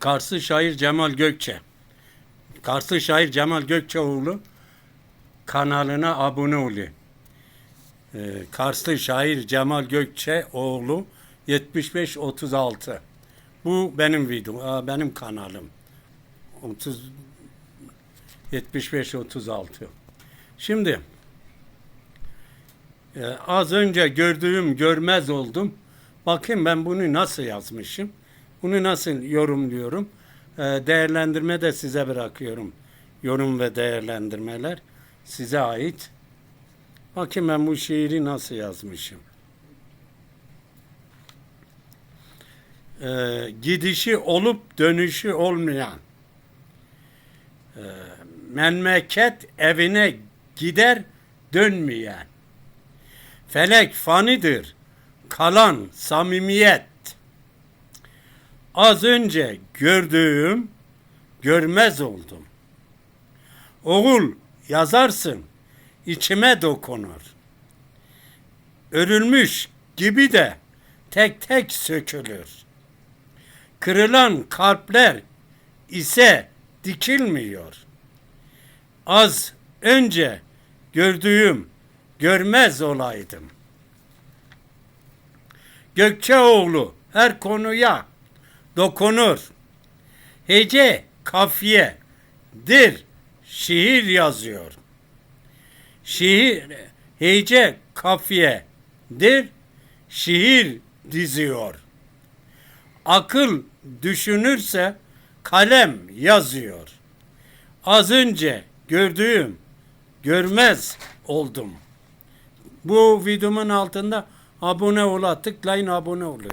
Karslı şair Cemal Gökçe. Karslı şair Cemal Gökçeoğlu kanalına abone olun. Ee, Karslı şair Cemal Gökçeoğlu 7536. Bu benim videom, benim kanalım. 30 75 36. Şimdi e, az önce gördüğüm görmez oldum. Bakayım ben bunu nasıl yazmışım. Bunu nasıl yorumluyorum. E, değerlendirme de size bırakıyorum. Yorum ve değerlendirmeler size ait. Bakayım ben bu şiiri nasıl yazmışım. E, gidişi olup dönüşü olmayan e, memleket evine gider dönmeyen felek fanidir kalan samimiyet az önce gördüğüm görmez oldum oğul yazarsın içime dokunur örülmüş gibi de tek tek sökülür kırılan kalpler ise dikilmiyor. Az önce gördüğüm görmez olaydım. Gökçeoğlu her konuya dokunur. Hece kafiye dir şiir yazıyor. Şiir hece kafiye dir şiir diziyor. Akıl düşünürse kalem yazıyor. Az önce gördüğüm görmez oldum. Bu videomun altında abone ola tıklayın abone olun.